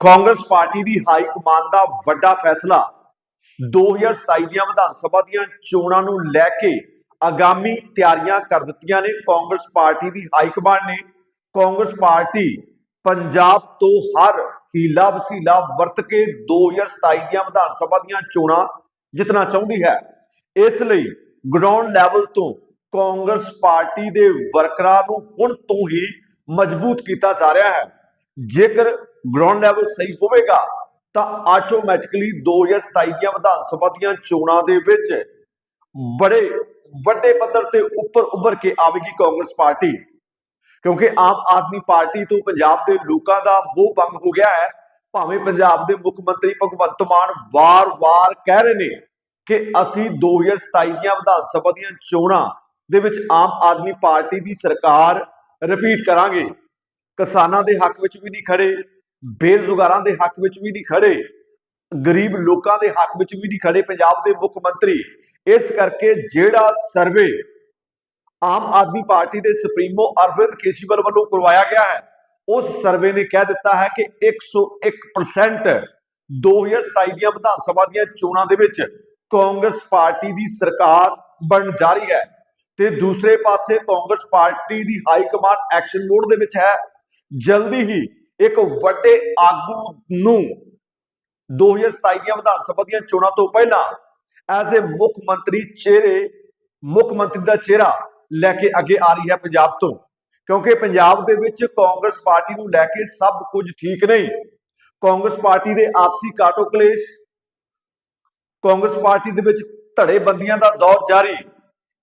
Congress party ਦੀ high ਕਮਾਨ ਦਾ ਵੱਡਾ ਫੈਸਲਾ। 2027 ਦੀਆਂ ਵਿਧਾਨ ਸਭਾ ਦੀਆਂ ਚੋਣਾਂ ਨੂੰ ਲੈ ਕੇ ਆਗਾਮੀ ਤਿਆਰੀਆਂ ਕਰ ਦਿੱਤੀਆਂ ਨੇ। ਕਾਂਗਰਸ ਪਾਰਟੀ ਦੀ ਹਾਈ ਕਮਾਨ ਨੇ। ਕਾਂਗਰਸ ਪਾਰਟੀ ਪੰਜਾਬ ਤੋਂ ਹਰ ਹੀਲਾ ਵਸੀਲਾ ਵਰਤ ਕੇ 2027 ਦੀਆਂ ਵਿਧਾਨ ਸਭਾ ਦੀਆਂ ਚੋਣਾਂ ਜਿੱਤਣਾ ਚਾਹੁੰਦੀ ਹੈ। ਇਸ ਲਈ ਗਰਾਊਂਡ ਲੈਵਲ ਤੋਂ ਕਾਂਗਰਸ ਪਾਰਟੀ ਦੇ ਵਰਕਰਾਂ ਨੂੰ ਹੁਣ ਤੋਂ ਹੀ ਮਜ਼ਬੂਤ ਕੀਤਾ ਜਾ ਰਿਹਾ ਹੈ। ਜੇਕਰ ਗਰਾਊਂਡ ਲੈਵਲ ਸਹੀ ਹੋਵੇਗਾ, ਤਾਂ ਆਟੋਮੈਟਿਕਲੀ 2027 ਦੀਆਂ ਵਿਧਾਨ ਸਭਾ ਦੀਆਂ ਚੋਣਾਂ ਦੇ ਵਿੱਚ ਬੜੇ ਵੱਡੇ ਪੱਧਰ ਤੇ ਉੱਪਰ ਉੱਭਰ ਕੇ ਆਵੇਗੀ ਕਾਂਗਰਸ ਪਾਰਟੀ। ਕਿਉਂਕਿ ਆਮ ਆਦਮੀ ਪਾਰਟੀ ਤੋਂ ਪੰਜਾਬ ਦੇ ਲੋਕਾਂ ਦਾ ਮੋਹ ਭੰਗ ਹੋ ਗਿਆ ਹੈ। ਭਾਵੇਂ ਪੰਜਾਬ ਦੇ ਮੁੱਖ ਮੰਤਰੀ ਭਗਵੰਤ ਮਾਨ ਵਾਰ-ਵਾਰ ਕਹਿ ਰਹੇ ਨੇ ਕਿ ਅਸੀਂ 2027 ਦੀਆਂ ਵਿਧਾਨ ਸਭਾ ਦੀਆਂ ਚੋਣਾਂ ਦੇ ਵਿੱਚ ਆਮ ਆਦਮੀ ਪਾਰਟੀ ਦੀ ਸਰਕਾਰ ਰਿਪੀਟ ਕਰਾਂਗੇ। ਕਿਸਾਨਾਂ ਦੇ ਹੱਕ ਵਿੱਚ ਵੀ ਨਹੀਂ ਖੜੇ ਬੇਰੁਜ਼ਗਾਰਾਂ ਦੇ ਹੱਕ ਵਿੱਚ ਵੀ ਨਹੀਂ ਖੜੇ ਗਰੀਬ ਲੋਕਾਂ ਦੇ ਹੱਕ ਵਿੱਚ ਵੀ ਨਹੀਂ ਖੜੇ ਪੰਜਾਬ ਦੇ ਮੁੱਖ ਮੰਤਰੀ। ਇਸ ਕਰਕੇ ਜਿਹੜਾ ਸਰਵੇ ਆਮ ਆਦਮੀ ਪਾਰਟੀ ਦੇ ਸੁਪਰੀਮੋ ਅਰਵਿੰਦ ਕੇਜਰੀਵਾਲ ਵੱਲੋਂ ਕਰਵਾਇਆ ਗਿਆ ਹੈ ਉਸ ਸਰਵੇ ਨੇ ਕਹਿ ਦਿੱਤਾ ਹੈ ਕਿ 101% 2027 ਦੀਆਂ ਵਿਧਾਨ ਸਭਾ ਦੀਆਂ ਚੋਣਾਂ ਦੇ ਵਿੱਚ ਕਾਂਗਰਸ ਪਾਰਟੀ ਦੀ ਸਰਕਾਰ ਬਣਨ ਜਾ ਰਹੀ ਹੈ ਤੇ ਦੂਸਰੇ ਪਾਸੇ ਕਾਂਗਰਸ ਪਾਰਟੀ ਦੀ ਹਾਈ ਕਮਾਂਡ ਐਕਸ਼ਨ ਮੋਡ ਦੇ ਵਿੱਚ ਹੈ। ਜਲਦੀ ਹੀ ਇੱਕ ਵੱਡੇ ਆਗੂ ਨੂੰ 2027 ਦੀਆਂ ਵਿਧਾਨ ਸਭਾ ਦੀਆਂ ਚੋਣਾਂ ਤੋਂ ਪਹਿਲਾਂ ਐਜ਼ ਅ ਮੁੱਖ ਮੰਤਰੀ ਚਿਹਰੇ, ਮੁੱਖ ਮੰਤਰੀ ਦਾ ਚਿਹਰਾ ਲੈ ਕੇ ਅੱਗੇ ਆ ਰਹੀ ਹੈ ਪੰਜਾਬ ਤੋਂ। ਕਿਉਂਕਿ ਪੰਜਾਬ ਦੇ ਵਿੱਚ ਕਾਂਗਰਸ ਪਾਰਟੀ ਨੂੰ ਲੈ ਕੇ ਸਭ ਕੁਝ ਠੀਕ ਨਹੀਂ। ਕਾਂਗਰਸ ਪਾਰਟੀ ਦੇ ਆਪਸੀ ਕਾਟੋ ਕਲੇਸ਼, ਕਾਂਗਰਸ ਪਾਰਟੀ ਦੇ ਵਿੱਚ ਧੜੇਬੰਦੀਆਂ ਦਾ ਦੌਰ ਜਾਰੀ,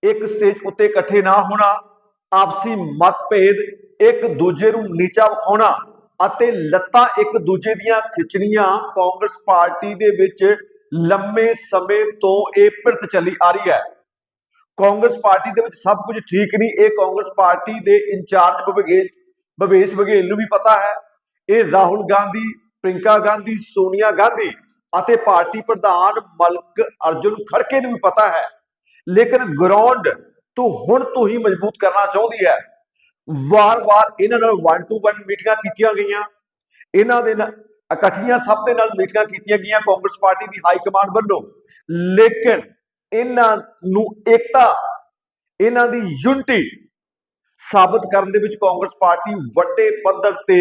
ਇੱਕ ਸਟੇਜ ਉੱਤੇ ਇਕੱਠੇ ਨਾ ਹੋਣਾ ਆਪਸੀ ਮਤਭੇਦ, ਇੱਕ ਦੂਜੇ ਨੂੰ ਨੀਚਾ ਵਿਖਾਉਣਾ ਅਤੇ ਲੱਤਾਂ ਇੱਕ ਦੂਜੇ ਦੀਆਂ ਖਿੱਚਣੀਆਂ ਕਾਂਗਰਸ ਪਾਰਟੀ ਦੇ ਵਿੱਚ ਲੰਮੇ ਸਮੇਂ ਤੋਂ ਇਹ ਪਿਰਤ ਚੱਲੀ ਆ ਰਹੀ ਹੈ। ਕਾਂਗਰਸ ਪਾਰਟੀ ਦੇ ਵਿੱਚ ਸਭ ਕੁਝ ਠੀਕ ਨਹੀਂ, ਇਹ ਕਾਂਗਰਸ ਪਾਰਟੀ ਦੇ ਇੰਚਾਰਜ ਭਵੇਸ਼ ਭਵੇਸ਼ ਬਘੇਲ ਨੂੰ ਵੀ ਪਤਾ ਹੈ। ਇਹ ਰਾਹੁਲ ਗਾਂਧੀ ਪ੍ਰਿੰਕਾ ਗਾਂਧੀ, ਸੋਨੀਆ ਗਾਂਧੀ ਅਤੇ ਪਾਰਟੀ ਪ੍ਰਧਾਨ ਮਲਕ ਅਰਜੁਨ ਖੜਕੇ ਨੂੰ ਵੀ ਪਤਾ ਹੈ। ਲੇਕਿਨ ਗਰਾਊਂਡ ਤੋਂ ਹੁਣ ਤੋਂ ਹੀ ਮਜ਼ਬੂਤ ਕਰਨਾ ਚਾਹੁੰਦੀ ਹੈ। ਵਾਰ-ਵਾਰ ਇਹਨਾਂ ਨਾਲ 1 ਟੂ 1 ਮੀਟਿੰਗਾਂ ਕੀਤੀਆਂ ਗਈਆਂ। ਇਹਨਾਂ ਦੇ ਨਾਲ ਇਕੱਠੀਆਂ ਸਭ ਦੇ ਨਾਲ ਮੀਟਿੰਗਾਂ ਕੀਤੀਆਂ ਗਈਆਂ ਕਾਂਗਰਸ ਪਾਰਟੀ ਦੀ ਹਾਈ ਕਮਾਂਡ ਵੱਲੋਂ। ਲੇਕਿਨ ਇਹਨਾਂ ਨੂੰ ਏਕਤਾ, ਇਹਨਾਂ ਦੀ ਯੂਨਿਟੀ ਸਾਬਤ ਕਰਨ ਦੇ ਵਿੱਚ ਕਾਂਗਰਸ ਪਾਰਟੀ ਵੱਡੇ ਪੱਧਰ ਤੇ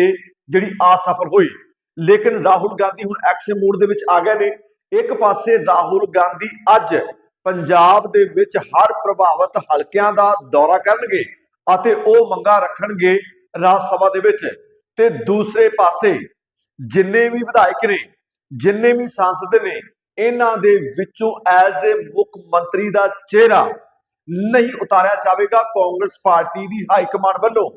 ਜਿਹੜੀ ਅਸਫਲ ਹੋਈ। ਲੇਕਿਨ ਰਾਹੁਲ ਗਾਂਧੀ ਹੁਣ ਐਕਸ਼ਨ ਮੋਡ ਦੇ ਵਿੱਚ ਆ ਗਏ ਨੇ। ਇੱਕ ਪਾਸੇ ਰਾਹੁਲ ਗਾਂਧੀ ਅੱਜ ਪੰਜਾਬ ਦੇ ਵਿੱਚ ਹਰ ਪ੍ਰਭਾਵਿਤ ਹਲਕਿਆਂ ਦਾ ਦੌਰਾ ਕਰਨਗੇ ਅਤੇ ਉਹ ਮੰਗਾਂ ਰੱਖਣਗੇ ਰਾਜ ਸਭਾ ਦੇ ਵਿੱਚ। ਤੇ ਦੂਸਰੇ ਪਾਸੇ ਜਿੰਨੇ ਵੀ ਵਿਧਾਇਕ ਨੇ, ਜਿੰਨੇ ਵੀ ਸੰਸਦ ਨੇ, ਇਹਨਾਂ ਦੇ ਵਿੱਚੋਂ ਐਜ਼ ਏ ਮੁੱਖ ਮੰਤਰੀ ਦਾ ਚਿਹਰਾ ਨਹੀਂ ਉਤਾਰਿਆ ਜਾਵੇਗਾ ਕਾਂਗਰਸ ਪਾਰਟੀ ਦੀ ਹਾਈ ਕਮਾਂਡ ਵੱਲੋਂ,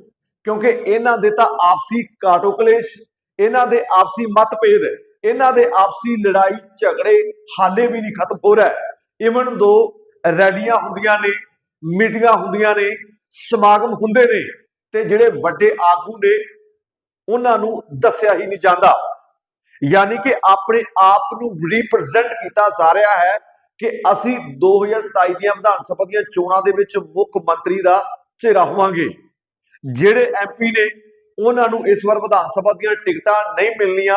ਕਿਉਂਕਿ ਇਹਨਾਂ ਦੇ ਤਾਂ ਆਪਸੀ ਕਾਟੋ ਕਲੇਸ਼ ਇਹਨਾਂ ਦੇ ਆਪਸੀ ਮਤਭੇਦ, ਇਹਨਾਂ ਦੇ ਆਪਸੀ ਲੜਾਈ ਝਗੜੇ ਹਾਲੇ ਵੀ ਨਹੀਂ ਖਤਮ ਹੋ ਰਿਹਾ। ਇਵਨ ਦੋ ਰੈਲੀਆਂ ਹੁੰਦੀਆਂ ਨੇ, ਮੀਟਿੰਗਾਂ ਹੁੰਦੀਆਂ ਨੇ, ਸਮਾਗਮ ਹੁੰਦੇ ਨੇ ਤੇ ਜਿਹੜੇ ਵੱਡੇ ਆਗੂ ਨੇ, ਉਹਨਾਂ ਨੂੰ ਦੱਸਿਆ ਹੀ ਨਹੀਂ ਜਾਂਦਾ। ਯਾਨੀ ਕਿ ਆਪਣੇ ਆਪ ਨੂੰ ਰਿਪਰੈਜ਼ੈਂਟ ਕੀਤਾ ਜਾ ਰਿਹਾ ਹੈ ਕਿ ਅਸੀਂ 2027 ਦੀਆਂ ਵਿਧਾਨ ਸਭਾ ਦੀਆਂ ਚੋਣਾਂ ਦੇ ਵਿੱਚ ਮੁੱਖ ਮੰਤਰੀ ਦਾ ਚਿਹਰਾ ਹੋਵਾਂਗੇ। ਜਿਹੜੇ ਐਮਪੀ ਨੇ, ਉਹਨਾਂ ਨੂੰ ਇਸ ਵਾਰ ਵਿਧਾਨ ਸਭਾ ਦੀਆਂ ਟਿਕਟਾਂ ਨਹੀਂ ਮਿਲਣੀਆਂ,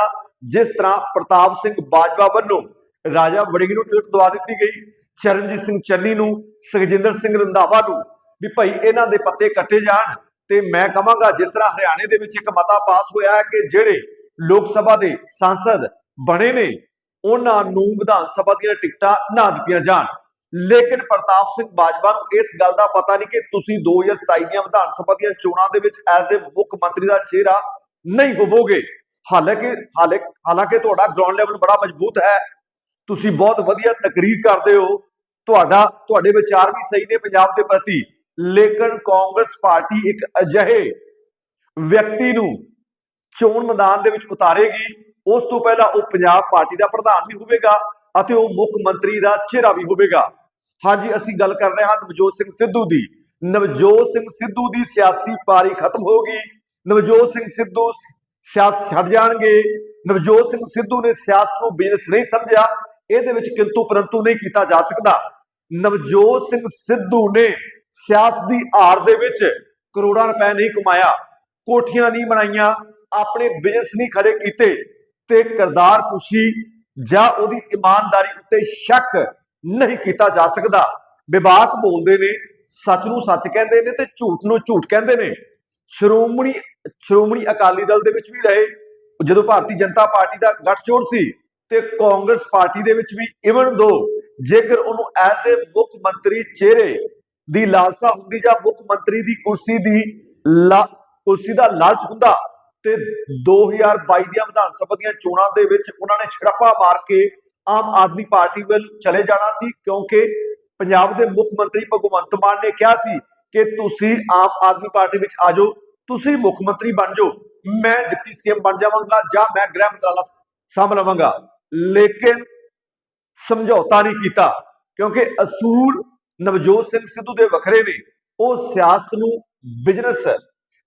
ਜਿਸ ਤਰ੍ਹਾਂ ਪ੍ਰਤਾਪ ਸਿੰਘ ਬਾਜਵਾ ਵੱਲੋਂ। ਰਾਜਾ ਵੜਿੰਗ ਨੂੰ ਟਿਕਟ ਦਵਾ ਦਿੱਤੀ ਗਈ। ਚਰਨਜੀਤ ਸਿੰਘ ਚੰਨੀ ਨੂੰ, ਸੁਖਜਿੰਦਰ ਸਿੰਘ ਰੰਧਾਵਾ ਨੂੰ ਵੀ ਭਾਈ ਇਹਨਾਂ ਦੇ ਪੱਤੇ ਕੱਟੇ ਜਾਣ ਤੇ ਮੈਂ ਕਹਾਂਗਾ ਜਿਸ ਤਰ੍ਹਾਂ ਹਰਿਆਣੇ ਦੇ ਵਿੱਚ ਇੱਕ ਮਤਾ ਪਾਸ ਹੋਇਆ ਹੈ ਕਿ ਜਿਹੜੇ ਲੋਕ ਸਭਾ ਦੇ ਸੰਸਦ ਬਣੇ ਨੇ, ਉਹਨਾਂ ਨੂੰ ਵਿਧਾਨ ਸਭਾ ਦੀਆਂ ਟਿਕਟਾਂ ਨਾ ਦਿੱਤੀਆਂ ਜਾਣ। ਲੇਕਿਨ ਪ੍ਰਤਾਪ ਸਿੰਘ ਬਾਜਵਾ ਨੂੰ ਇਸ ਗੱਲ ਦਾ ਪਤਾ ਨਹੀਂ ਕਿ ਤੁਸੀਂ 2027 ਦੀਆਂ ਵਿਧਾਨ ਸਭਾ ਦੀਆਂ ਚੋਣਾਂ ਦੇ ਵਿੱਚ ਐਜ਼ ਅ ਮੁੱਖ ਮੰਤਰੀ ਦਾ ਚਿਹਰਾ ਨਹੀਂ ਹੋਵੋਗੇ। ਹਾਲਾਂਕਿ ਹਾਲੇ, ਹਾਲਾਂਕਿ ਤੁਹਾਡਾ ਗਰਾਊਂਡ ਲੈਵਲ ਬੜਾ ਮਜ਼ਬੂਤ ਹੈ। ਤੁਸੀਂ ਬਹੁਤ ਵਧੀਆ ਤਕਰੀਰ ਕਰਦੇ ਹੋ। ਤੁਹਾਡਾ, ਤੁਹਾਡੇ ਵਿਚਾਰ ਵੀ ਸਹੀ ਨੇ ਪੰਜਾਬ ਦੇ ਪ੍ਰਤੀ। ਲੇਕਿਨ ਕਾਂਗਰਸ ਪਾਰਟੀ ਇੱਕ ਅਜਿਹੇ ਵਿਅਕਤੀ ਨੂੰ ਚੋਣ ਮੈਦਾਨ ਦੇ ਵਿੱਚ ਉਤਾਰੇਗੀ। ਉਸ ਤੋਂ ਪਹਿਲਾਂ ਉਹ ਪੰਜਾਬ ਪਾਰਟੀ ਦਾ ਪ੍ਰਧਾਨ ਵੀ ਹੋਵੇਗਾ ਅਤੇ ਉਹ ਮੁੱਖ ਮੰਤਰੀ ਦਾ ਚਿਹਰਾ ਵੀ ਹੋਵੇਗਾ। ਹਾਂਜੀ, ਅਸੀਂ ਗੱਲ ਕਰ ਰਹੇ ਹਾਂ ਨਵਜੋਤ ਸਿੰਘ ਸਿੱਧੂ ਦੀ। ਨਵਜੋਤ ਸਿੰਘ ਸਿੱਧੂ ਦੀ ਸਿਆਸੀ ਪਾਰੀ ਖਤਮ ਹੋ ਗਈ ਨਵਜੋਤ ਸਿੰਘ ਸਿੱਧੂ ਸਿਆਸਤ ਛੱਡ ਜਾਣਗੇ। ਨਵਜੋਤ ਸਿੰਘ ਸਿੱਧੂ ਨੇ ਸਿਆਸਤ ਨੂੰ ਬਿਜ਼ਨਸ ਨਹੀਂ ਸਮਝਿਆ। ਇਹਦੇ ਵਿੱਚ ਕਿੰਤੂ ਪਰੰਤੂ ਨਹੀਂ ਕੀਤਾ ਜਾ ਸਕਦਾ। ਨਵਜੋਤ ਸਿੰਘ ਸਿੱਧੂ ਨੇ ਸਿਆਸਤ ਦੀ ਆੜ ਦੇ ਵਿੱਚ ਕਰੋੜਾਂ ਰੁਪਏ ਨਹੀਂ ਕਮਾਇਆ, ਕੋਠੀਆਂ ਨਹੀਂ ਬਣਾਈਆਂ, ਆਪਣੇ ਬਿਜ਼ਨਸ ਨਹੀਂ ਖੜੇ ਕੀਤੇ ਤੇ ਕਿਰਦਾਰ ਕੁਸ਼ੀ ਜਾਂ ਉਹਦੀ ਇਮਾਨਦਾਰੀ ਉੱਤੇ ਸ਼ੱਕ ਨਹੀਂ ਕੀਤਾ ਜਾ ਸਕਦਾ। ਵਿਵਾਕ ਬੋਲਦੇ ਨੇ, ਸੱਚ ਨੂੰ ਸੱਚ ਕਹਿੰਦੇ ਨੇ ਤੇ ਝੂਠ ਨੂੰ ਝੂਠ ਕਹਿੰਦੇ ਨੇ। ਸ਼੍ਰੋਮਣੀ ਸ਼੍ਰੋਮਣੀ ਅਕਾਲੀ ਦਲ ਦੇ ਵਿੱਚ ਵੀ ਰਹੇ। ਜਦੋਂ ਭਾਰਤੀ ਜਨਤਾ ਪਾਰਟੀ ਦਾ ਗੱਠਜੋੜ ਸੀ ਤੇ ਕਾਂਗਰਸ ਪਾਰਟੀ ਦੇ ਵਿੱਚ ਵੀ ਇਵਨ ਦੋ, ਜੇਕਰ ਉਹਨੂੰ ਐਜ਼ ਅ ਮੁੱਖ ਮੰਤਰੀ ਚਿਹਰੇ ਦੀ ਲਾਲਸਾ ਹੁੰਦੀ ਜਾਂ ਮੁੱਖ ਮੰਤਰੀ ਦੀ ਕੁਰਸੀ ਦੀ ਲਾ- ਕੁਰਸੀ ਦਾ ਲਾਲਚ ਹੁੰਦਾ ਤੇ 2022 ਦੀਆਂ ਵਿਧਾਨ ਸਭਾ ਦੀਆਂ ਚੋਣਾਂ ਦੇ ਵਿੱਚ ਉਹਨਾਂ ਨੇ ਛੜਪਾ ਮਾਰ ਕੇ ਆਮ ਆਦਮੀ ਪਾਰਟੀ ਵੱਲ ਚਲੇ ਜਾਣਾ ਸੀ, ਕਿਉਂਕਿ ਪੰਜਾਬ ਦੇ ਮੁੱਖ ਮੰਤਰੀ ਭਗਵੰਤ ਮਾਨ ਨੇ ਕਿਹਾ ਸੀ ਕਿ ਤੁਸੀਂ ਆਮ ਆਦਮੀ ਪਾਰਟੀ ਵਿੱਚ ਆ ਜਾਓ, ਤੁਸੀਂ ਮੁੱਖ ਮੰਤਰੀ ਬਣ ਜਾਓ, ਮੈਂ ਡਿਪਟੀ ਸੀਐਮ ਬਣ ਜਾਵਾਂਗਾ ਜਾਂ ਮੈਂ ਗ੍ਰਹਿ ਮੰਤਰਾਲਾ ਸੰਭ ਲਵਾਂਗਾ। ਲੇਕਿਨ ਸਮਝੌਤਾ ਨਹੀਂ ਕੀਤਾ, ਕਿਉਂਕਿ ਅਸੂਲ ਨਵਜੋਤ ਸਿੰਘ ਸਿੱਧੂ ਦੇ ਵੱਖਰੇ ਨੇ। ਉਹ ਸਿਆਸਤ ਨੂੰ ਬਿਜ਼ਨਸ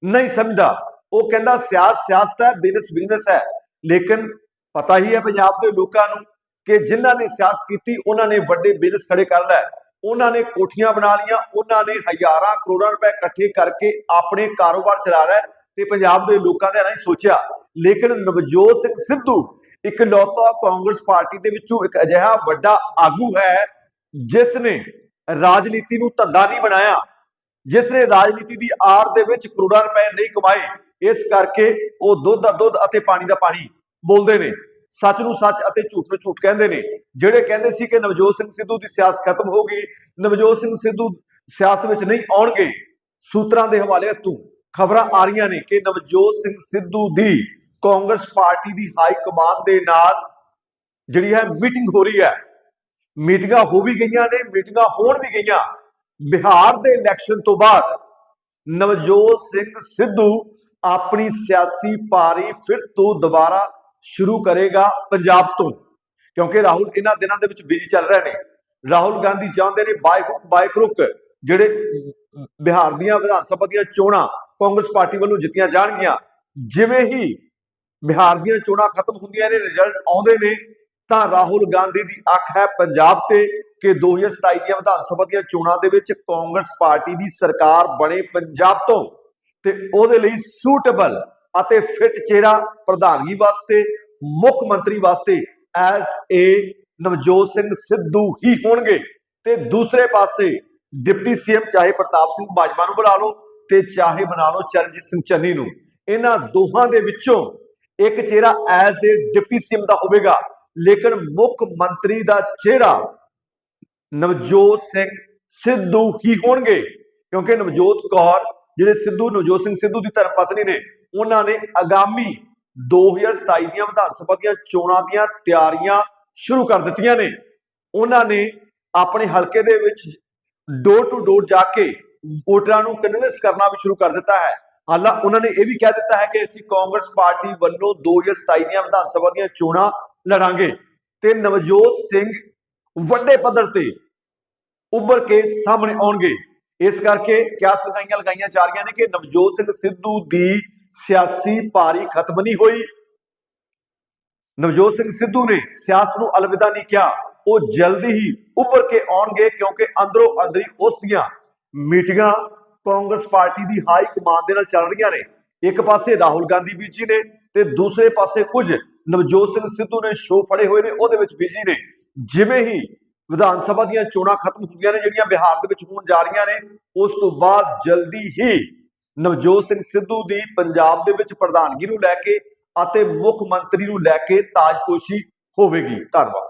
ਨਹੀਂ ਸਮਝਦਾ। ਉਹ ਕਹਿੰਦਾ ਸਿਆਸਤ ਸਿਆਸਤ ਹੈ ਬਿਜ਼ਨਸ ਬਿਜ਼ਨਸ ਹੈ। ਲੇਕਿਨ ਪਤਾ ਹੀ ਹੈ ਪੰਜਾਬ ਦੇ ਲੋਕਾਂ ਨੂੰ ਕਿ ਜਿਨ੍ਹਾਂ ਨੇ ਸਿਆਸਤ ਕੀਤੀ, ਉਹਨਾਂ ਨੇ ਵੱਡੇ ਬਿਜ਼ਨਸ ਖੜੇ ਕਰ ਲਏ। ਉਹਨਾਂ ਨੇ ਕੋਠੀਆਂ ਬਣਾ ਲੀਆਂ ਉਹਨਾਂ ਨੇ ਹਜ਼ਾਰਾਂ ਕਰੋੜਾਂ ਰੁਪਏ ਇਕੱਠੇ ਕਰਕੇ ਆਪਣੇ ਕਾਰੋਬਾਰ ਚਲਾ ਰਹੇ ਤੇ ਪੰਜਾਬ ਦੇ ਲੋਕਾਂ ਦੇ ਨਹੀਂ ਸੋਚਿਆ। ਲੇਕਿਨ ਨਵਜੋਤ ਸਿੰਘ ਸਿੱਧੂ ਇੱਕ ਲੌਤਾ ਕਾਂਗਰਸ ਪਾਰਟੀ ਦੇ ਵਿੱਚੋਂ ਇੱਕ ਅਜਿਹਾ ਵੱਡਾ ਆਗੂ ਹੈ ਜਿਸ ਨੇ ਰਾਜਨੀਤੀ ਨੂੰ ਧੰਦਾ ਨਹੀਂ ਬਣਾਇਆ ਜਿਸ ਨੇ ਰਾਜਨੀਤੀ ਦੀ ਆੜ ਦੇ ਵਿੱਚ ਕਰੋੜਾਂ ਰੁਪਏ ਨਹੀਂ ਕਮਾਏ, ਇਸ ਕਰਕੇ ਉਹ ਦੁੱਧ ਦਾ ਦੁੱਧ ਅਤੇ ਪਾਣੀ ਦਾ ਪਾਣੀ ਬੋਲਦੇ ਨੇ। ਸੱਚ ਨੂੰ ਸੱਚ ਅਤੇ ਝੂਠ ਨੂੰ ਝੂਠ ਕਹਿੰਦੇ ਨੇ। ਜਿਹੜੇ ਕਹਿੰਦੇ ਸੀ ਕਿ ਨਵਜੋਤ ਸਿੰਘ ਸਿੱਧੂ ਦੀ ਸਿਆਸਤ ਖਤਮ ਹੋ ਗਈ, ਨਵਜੋਤ ਸਿੰਘ ਸਿੱਧੂ ਸਿਆਸਤ ਵਿੱਚ ਨਹੀਂ ਆਉਣਗੇ, ਸੂਤਰਾਂ ਦੇ ਹਵਾਲੇ ਤੋਂ ਖਬਰਾਂ ਆ ਰਹੀਆਂ ਨੇ ਕਿ ਨਵਜੋਤ ਸਿੰਘ ਸਿੱਧੂ ਦੀ ਕਾਂਗਰਸ ਪਾਰਟੀ ਦੀ ਹਾਈ ਕਮਾਨ ਦੇ ਨਾਲ ਜਿਹੜੀ ਹੈ ਮੀਟਿੰਗ ਹੋ ਰਹੀ ਹੈ। ਮੀਟਿੰਗਾਂ ਹੋ ਵੀ ਗਈਆਂ ਨੇ, ਮੀਟਿੰਗਾਂ ਹੋਣ ਵੀ ਗਈਆਂ। ਬਿਹਾਰ ਦੇ ਇਲੈਕਸ਼ਨ ਤੋਂ ਬਾਅਦ ਨਵਜੋਤ ਸਿੰਘ ਸਿੱਧੂ ਆਪਣੀ ਸਿਆਸੀ ਪਾਰੀ ਫਿਰ ਤੋਂ ਦੁਬਾਰਾ ਸ਼ੁਰੂ ਕਰੇਗਾ ਪੰਜਾਬ ਤੋਂ। ਕਿਉਂਕਿ ਰਾਹੁਲ ਇਹਨਾਂ ਦਿਨਾਂ ਦੇ ਵਿੱਚ ਬਿਜ਼ੀ ਚੱਲ ਰਹੇ ਨੇ। ਰਾਹੁਲ ਗਾਂਧੀ ਚਾਹੁੰਦੇ ਨੇ ਬਾਈ ਹੁੱਕ ਬਾਈ ਕਰੁੱਕ ਜਿਹੜੇ ਬਿਹਾਰ ਦੀਆਂ ਵਿਧਾਨ ਸਭਾ ਦੀਆਂ ਚੋਣਾਂ ਕਾਂਗਰਸ ਪਾਰਟੀ ਵੱਲੋਂ ਜਿੱਤੀਆਂ ਜਾਣਗੀਆਂ। ਜਿਵੇਂ ਹੀ ਬਿਹਾਰ ਦੀਆਂ ਚੋਣਾਂ ਖਤਮ ਹੁੰਦੀਆਂ ਨੇ ਰਿਜ਼ਲਟ ਆਉਂਦੇ ਨੇ, ਤਾਂ ਰਾਹੁਲ ਗਾਂਧੀ ਦੀ ਅੱਖ ਹੈ ਪੰਜਾਬ ਤੇ ਕਿ 2027 ਦੀਆਂ ਵਿਧਾਨ ਸਭਾ ਦੀਆਂ ਚੋਣਾਂ ਦੇ ਵਿੱਚ ਕਾਂਗਰਸ ਪਾਰਟੀ ਦੀ ਸਰਕਾਰ ਬਣੇ ਪੰਜਾਬ ਤੋਂ ਤੇ ਉਹਦੇ ਲਈ ਸੂਟੇਬਲ ਅਤੇ ਫਿੱਟ ਚਿਹਰਾ ਪ੍ਰਧਾਨਗੀ ਵਾਸਤੇ, ਮੁੱਖ ਮੰਤਰੀ ਵਾਸਤੇ ਐਸ ਏ ਨਵਜੋਤ ਸਿੰਘ ਸਿੱਧੂ ਹੀ ਹੋਣਗੇ। ਤੇ ਦੂਸਰੇ ਪਾਸੇ ਡਿਪਟੀ ਸੀਐਮ ਚਾਹੇ ਪ੍ਰਤਾਪ ਸਿੰਘ ਬਾਜਵਾ ਨੂੰ ਬੁਲਾ ਲਓ ਤੇ ਚਾਹੇ ਬਣਾ ਲਓ ਚਰਨਜੀਤ ਸਿੰਘ ਚੰਨੀ ਨੂੰ। ਇਹਨਾਂ ਦੋਹਾਂ ਦੇ ਵਿੱਚੋਂ ਇੱਕ ਚਿਹਰਾ ਐਜ਼ ਏ ਡਿਪਟੀ ਸੀਐਮ ਦਾ ਹੋਵੇਗਾ, ਲੇਕਿਨ ਮੁੱਖ ਮੰਤਰੀ ਦਾ ਚਿਹਰਾ ਨਵਜੋਤ ਸਿੰਘ ਸਿੱਧੂ ਹੀ ਹੋਣਗੇ, ਕਿਉਂਕਿ ਨਵਜੋਤ ਕੌਰ, ਜਿਹੜੇ ਸਿੱਧੂ, ਨਵਜੋਤ ਸਿੰਘ ਸਿੱਧੂ ਦੀ ਧਰਮ ਪਤਨੀ ਨੇ, ਉਹਨਾਂ ਨੇ ਆਗਾਮੀ 2027 ਦੀਆਂ ਵਿਧਾਨ ਸਭਾ ਦੀਆਂ ਚੋਣਾਂ ਦੀਆਂ ਤਿਆਰੀਆਂ ਸ਼ੁਰੂ ਕਰ ਦਿੱਤੀਆਂ ਨੇ। ਉਹਨਾਂ ਨੇ ਆਪਣੇ ਹਲਕੇ ਦੇ ਵਿੱਚ ਡੋਰ ਟੂ ਡੋਰ ਜਾ ਕੇ ਵੋਟਰਾਂ ਨੂੰ ਕਨਵਿੰਸ ਕਰਨਾ ਵੀ ਸ਼ੁਰੂ ਕਰ ਦਿੱਤਾ ਹੈ। ਹਾਲਾਂ ਉਹਨਾਂ ਨੇ ਇਹ ਵੀ ਕਹਿ ਦਿੱਤਾ ਹੈ ਕਿ ਅਸੀਂ ਕਾਂਗਰਸ ਪਾਰਟੀ ਵੱਲੋਂ 2027 ਦੀਆਂ ਵਿਧਾਨ ਸਭਾ ਦੀਆਂ ਚੋਣਾਂ ਲੜਾਂਗੇ ਤੇ ਨਵਜੋਤ ਸਿੰਘ ਵੱਡੇ ਪੱਧਰ ਤੇ ਉੱਭਰ ਕੇ ਸਾਹਮਣੇ ਆਉਣਗੇ। ਇਸ ਕਰਕੇ ਕਿਆਸ ਲਗਾਈਆਂ ਲਗਾਈਆਂ ਜਾ ਰਹੀਆਂ ਨੇ ਕਿ ਨਵਜੋਤ ਸਿੰਘ ਸਿੱਧੂ ਦੀ ਸਿਆਸੀ ਪਾਰੀ ਖਤਮ ਨਹੀਂ ਹੋਈ। ਨਵਜੋਤ ਸਿੰਘ ਸਿੱਧੂ ਨੇ ਸਿਆਸਤ ਨੂੰ ਅਲਵਿਦਾ ਨਹੀਂ ਕਿਹਾ। ਉਹ ਜਲਦੀ ਹੀ ਉੱਭਰ ਕੇ ਆਉਣਗੇ ਕਿਉਂਕਿ ਅੰਦਰੋਂ ਅੰਦਰੀ ਉਸ ਦੀਆਂ ਮੀਟਿੰਗਾਂ ਕਾਂਗਰਸ ਪਾਰਟੀ ਦੀ ਹਾਈ ਕਮਾਨ ਦੇ ਨਾਲ ਚੱਲ ਰਹੀਆਂ ਨੇ। ਇੱਕ ਪਾਸੇ ਰਾਹੁਲ ਗਾਂਧੀ ਬੀਜੀ ਨੇ ਤੇ ਦੂਸਰੇ ਪਾਸੇ ਕੁਝ ਨਵਜੋਤ ਸਿੰਘ ਸਿੱਧੂ ਨੇ ਸ਼ੋਅ ਫੜੇ ਹੋਏ ਨੇ, ਉਹਦੇ ਵਿੱਚ ਬਿਜ਼ੀ ਨੇ। ਜਿਵੇਂ ਹੀ ਵਿਧਾਨ ਸਭਾ ਦੀਆਂ ਚੋਣਾਂ ਖਤਮ ਹੁੰਦੀਆਂ ਨੇ, ਜਿਹੜੀਆਂ ਬਿਹਾਰ ਦੇ ਵਿੱਚ ਹੋਣ ਜਾ ਰਹੀਆਂ ਨੇ, ਉਸ ਤੋਂ ਬਾਅਦ ਜਲਦੀ ਹੀ ਨਵਜੋਤ ਸਿੰਘ ਸਿੱਧੂ ਦੀ ਪੰਜਾਬ ਦੇ ਵਿੱਚ ਪ੍ਰਧਾਨਗੀ ਨੂੰ ਲੈ ਕੇ ਅਤੇ ਮੁੱਖ ਮੰਤਰੀ ਨੂੰ ਲੈ ਕੇ ਤਾਜਪੋਸ਼ੀ ਹੋਵੇਗੀ। ਧੰਨਵਾਦ।